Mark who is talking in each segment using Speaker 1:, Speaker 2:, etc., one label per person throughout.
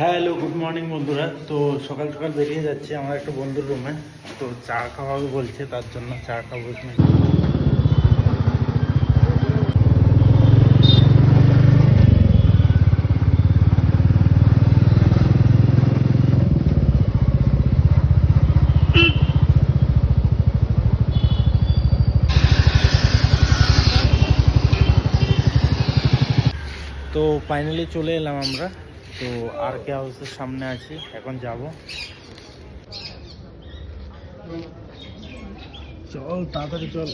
Speaker 1: Hello good morning বন্ধুরা। তো সকাল সকাল বেরিয়ে যাচ্ছি আমার একটা বন্ধুর রুমে। তো চা খাওয়াবে বলছে, তার জন্য চা খাব। তো ফাইনালি চলে এলাম আমরা। তো আর কে হাউসের সামনে আছি এখন যাব। চল তাড়াতাড়ি চল।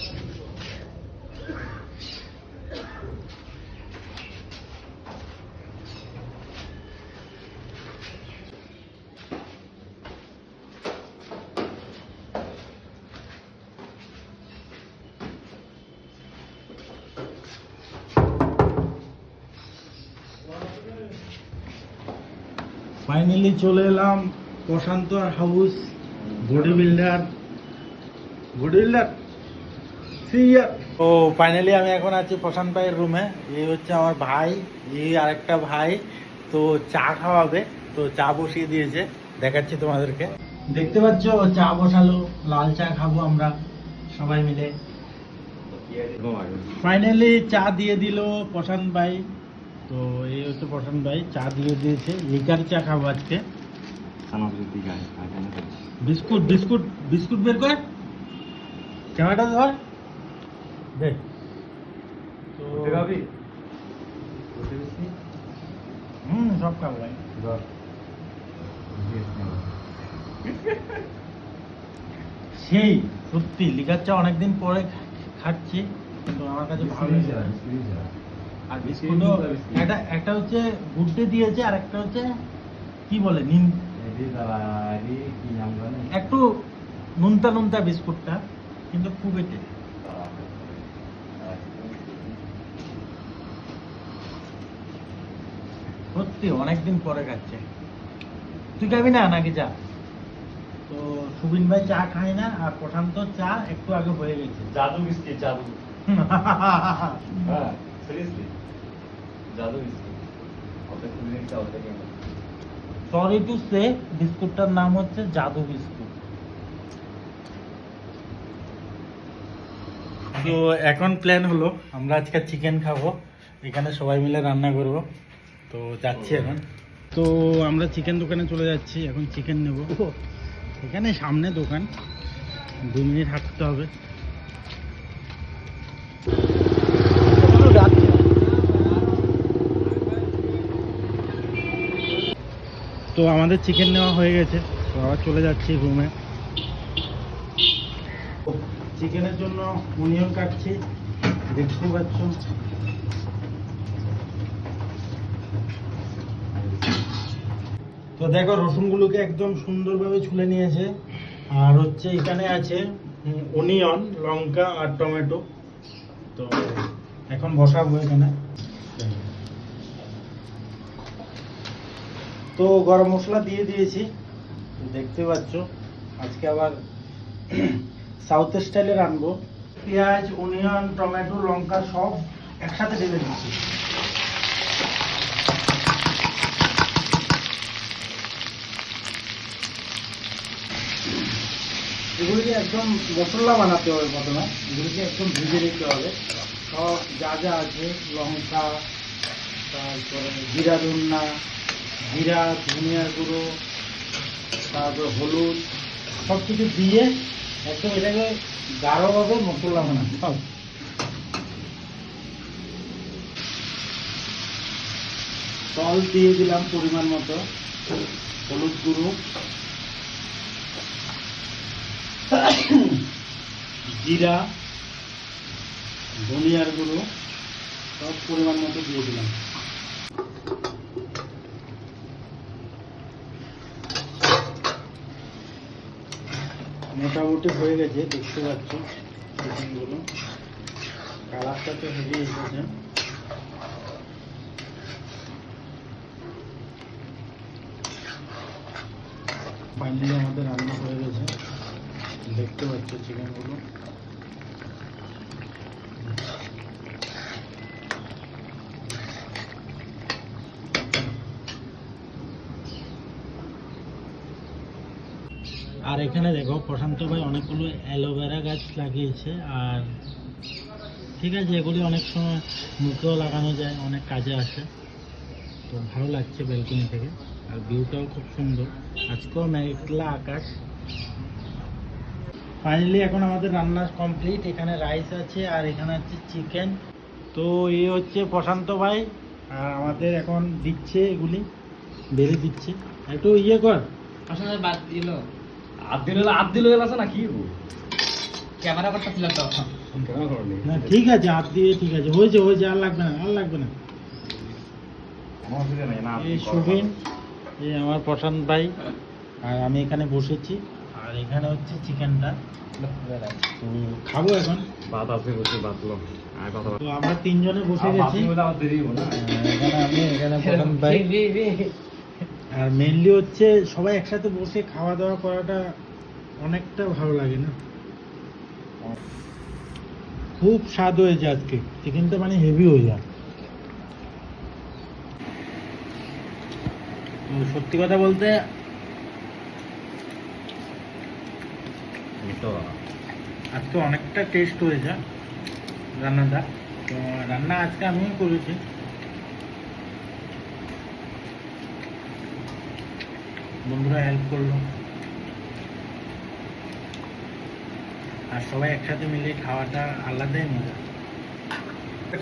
Speaker 1: ফাইনালি চলে এলাম Prashant house body builder body builder ও ফাইনালি আমি এখন আছি প্রশান্ত ভাইয়ের রুমে এই হচ্ছে আমার ভাই এই আরেকটা ভাই। তো চা খাওয়াবে তো চা বসিয়ে দিয়েছে। দেখাচ্ছি তোমাদেরকে। দেখতে পাচ্ছ চা বসালো লাল চা খাব আমরা সবাই মিলে। ফাইনালি চা দিয়ে দিল প্রশান্ত ভাই। তো এই হচ্ছে প্রশান্ত ভাই চা দিয়ে দিয়েছে। একার চা খাব আজকে? বিস্কুট বিস্কুট বিস্কুট বের কর। চাটা ধর। দেখ। তো হুম সব খাব ভাই। সেই সত্যি লিকার চা অনেকদিন পরে খাচ্ছি তো আমার কাছে ভালো লেগেছে। আর বিস্কুটও একটা একটা হচ্ছে গুড্ডে দিয়েছে আর একটা হচ্ছে কি বলে নিম একটু নুনতা নুনতা বিস্কুটটা কিন্তু খুব এটে সত্যি অনেকদিন পরে খাচ্ছে। তুই খাবি না নাকি চা? তো সুবিন ভাই চা খায় না আর প্রশান্ত চা একটু আগে হয়ে গেছে।
Speaker 2: জাদু বিস্কিট জাদু। হ্যাঁ সিরিয়াসলি
Speaker 1: সরি টু সে বিস্কুটটার নাম হচ্ছে জাদু বিস্কুট। তো এখন প্ল্যান হলো আমরা আজকে চিকেন খাব। এখানে সবাই মিলে রান্না করব। তো যাচ্ছি এখন। তো আমরা চিকেন দোকানে চলে যাচ্ছি এখন চিকেন নেব। এখানে সামনে দোকান। দু মিনিট হাঁটতে হবে। তো আমাদের চিকেন নেওয়া হয়ে গেছে। তো আবার চলে যাচ্ছি রুমে চিকেনের জন্য অনিয়ন কাটছি, দেখতে পাচ্ছ। তো দেখো, রসুনগুলোকে একদম সুন্দরভাবে ছুলে নিয়েছে। আর হচ্ছে এখানে আছে অনিয়ন লঙ্কা আর টমেটো। তো এখন বসাবো এখানে। তো গরম মশলা দিয়ে দিয়েছি। দেখতে পাচ্ছ, আজকে আবার সাউথ স্টাইলে রানবো পেঁয়াজ অনিয়ন টমেটো, লঙ্কা সব একসাথে ঢেলে দিচ্ছি এগুলিকে একদম মশলা বানাতে হবে প্রথমে। এগুলিকে একদম ভিজে নিতে হবে। সব যা যা আছে, লঙ্কা, তারপরে জিরা ধন্না জিরা ধনিয়ার গুঁড়ো তারপর হলুদ সব কিছু দিয়ে একদম এটাকে গাঢ়ভাবে মশলা বানাতে হবে জল দিয়ে দিলাম পরিমাণ মতো হলুদ গুঁড়ো জিরা ধনিয়ার গুঁড়ো সব পরিমাণ মতো দিয়ে দিলাম। মোটামুটি হয়ে গেছে, দেখতে পাচ্ছ। কালারটা তো হেভি এসেছে ফাইনালি আমাদের রান্না হয়ে গেছে। দেখতে পাচ্ছ চিকেনগুলো এখানে দেখো, প্রশান্ত ভাই অনেকগুলো অ্যালোভেরা গাছ লাগিয়েছে, আর ঠিক আছে, এগুলি অনেক সময় মুখেও লাগানো যায়, অনেক কাজে আসে। তো ভালো লাগছে ব্যালকনি থেকে, আর ভিউটাও খুব সুন্দর। আজকেও মেঘলা আকাশ। ফাইনালি এখন আমাদের রান্না কমপ্লিট এখানে রাইস আছে, আর এখানে আছে চিকেন তো এই হচ্ছে প্রশান্ত ভাই, আর আমাদের এখন দিচ্ছে এগুলি, বেড়ে দিচ্ছে। একটু ইয়ে কর।
Speaker 3: আসলে বাদ দিল।
Speaker 2: আব্দুল আব্দুল আছে না কি
Speaker 3: ক্যামেরা করতেছিল তো
Speaker 1: না ঠিক আছে হাত দিয়ে ঠিক আছে। হয়েছে হয়েছে আর লাগবে না আর লাগবে না।
Speaker 2: আমার
Speaker 1: এই এই প্রশান্ত ভাই আর আমি এখানে বসেছি। আর এখানে হচ্ছে চিকেনটা। তো খাব এখন।
Speaker 2: বাদ আছে বসে বাদ আর কথা
Speaker 1: তো আমরা তিনজনে বসে গেছি। এখানে আমি এখানে প্রশান্ত ভাই। আর মেনলি হচ্ছে সবাই একসাথে বসে খাওয়া দাওয়া করাটা অনেকটা ভালো লাগে না? খুব স্বাদ হয়েছে আজকে। চিকেনটা মানে হেভি হয়ে যায়। সত্যি কথা বলতে আজকে অনেকটা টেস্ট হয়েছে রান্নাটা। তো রান্না আজকে আমিই করেছি। বন্ধুরা হেল্প করল। আর সবাই একসাথে মিলে খাওয়াটা আলাদাই মজা।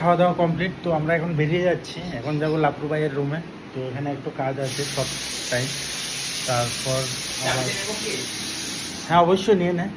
Speaker 1: খাওয়া দাওয়া কমপ্লিট তো আমরা এখন বেরিয়ে যাচ্ছি। এখন যাব লাপরু ভাইয়ের রুমে তো এখানে একটু কাজ আছে সব টাইম তারপর আবার হ্যাঁ অবশ্যই নিয়ে নেয়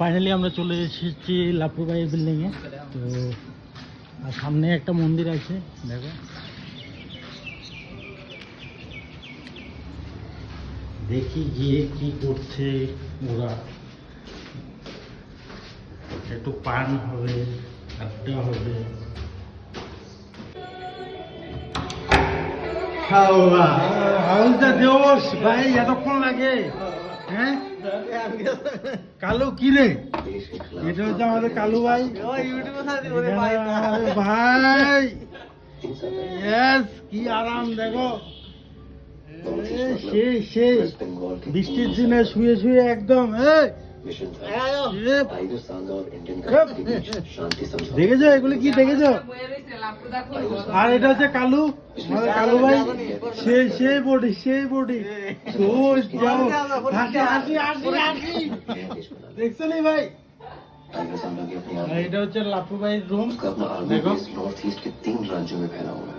Speaker 1: ফাইনালি আমরা চলে এসেছি লাপু ভাইয়ের বিল্ডিংয়ে তো, আর সামনে একটা মন্দির আছে, দেখো। দেখি গিয়ে কি করছে ওরা। একটু পান হবে, আড্ডা হবে। দেওস, ভাই, এতক্ষণ লাগে। হ্যাঁ? কালু কি রে? এটা হচ্ছে আমাদের কালু ভাই। ভাই। কি আরাম দেখো। শেষ সেই সেই বৃষ্টির দিনে শুয়ে শুয়ে একদম হ্যাঁ দেখেছো এগুলো কি দেখেছো আর এটা হচ্ছে কালু আমাদের কালু ভাই সেই সেই বডি সেই বডি ও যাও হাসি হাসি হাসি হাসি দেখছো নি ভাই আর এটা হচ্ছে লাপু ভাইয়ের রুম দেখো
Speaker 4: नॉर्थ ईस्ट के तीन राज्यों में फैला हुआ है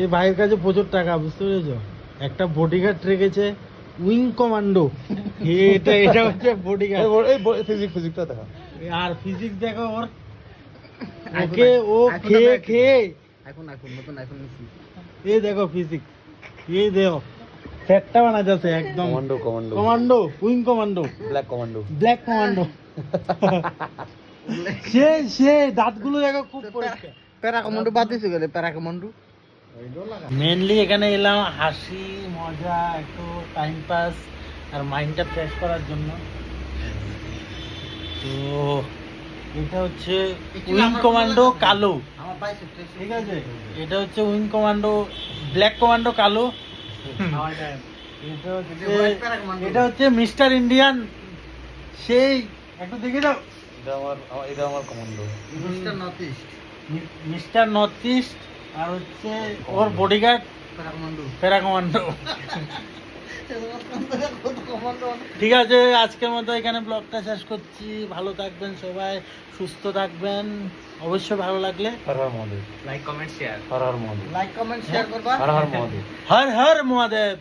Speaker 1: এই ভাইয়ের কাছে প্রচুর টাকা বুঝতে পেরেছ? একটা বডিগার্ড রেখেছে উইং কমান্ডো এটা এটা হচ্ছে বডিগার্ড
Speaker 4: এই ফিজিক ফিজিকটা দেখো
Speaker 1: আর ফিজিক দেখো ওর। ওকে ও কে কে
Speaker 3: এখন এখন নতুন এখন
Speaker 1: এই দেখো ফিজিক এই দেখো। সেটটা বানা যাচ্ছে একদম।
Speaker 4: Commando commando
Speaker 1: commando wing commando
Speaker 4: black commando
Speaker 1: black commando সে সে দাঁতগুলো দেখো খুব পরিষ্কার।
Speaker 3: প্যারা কমান্ডো বাদ দিছে গেলে প্যারা কমান্ডো
Speaker 1: মেনলি এখানে এলাম হাসি মজা একটু টাইম পাস আর মাইন্ডটা ফ্রেশ করার জন্য। তো এটা হচ্ছে উইং কমান্ডো কালো। ঠিক আছে? এটা হচ্ছে উইং কমান্ডো ব্ল্যাক কমান্ডো কালো। এটা হচ্ছে এটা হচ্ছে মিস্টার ইন্ডিয়ান সেই একটু দেখে দাও।
Speaker 4: এটা আমার এটা আমার commando
Speaker 3: mister north east
Speaker 1: mister north east আর হচ্ছে ওর বডিগার্ড
Speaker 3: প্যারাকমান্ডো
Speaker 1: ঠিক আছে আজকের মতো এখানে ব্লগটা শেষ করছি। ভালো থাকবেন সবাই সুস্থ থাকবেন। অবশ্যই ভালো লাগলে
Speaker 4: Har Har Mahadev.
Speaker 3: Like comment share
Speaker 4: Har Har Mahadev.
Speaker 1: Like comment share করবা।
Speaker 4: হর হর মহাদেব।
Speaker 1: হর হর মহাদেব।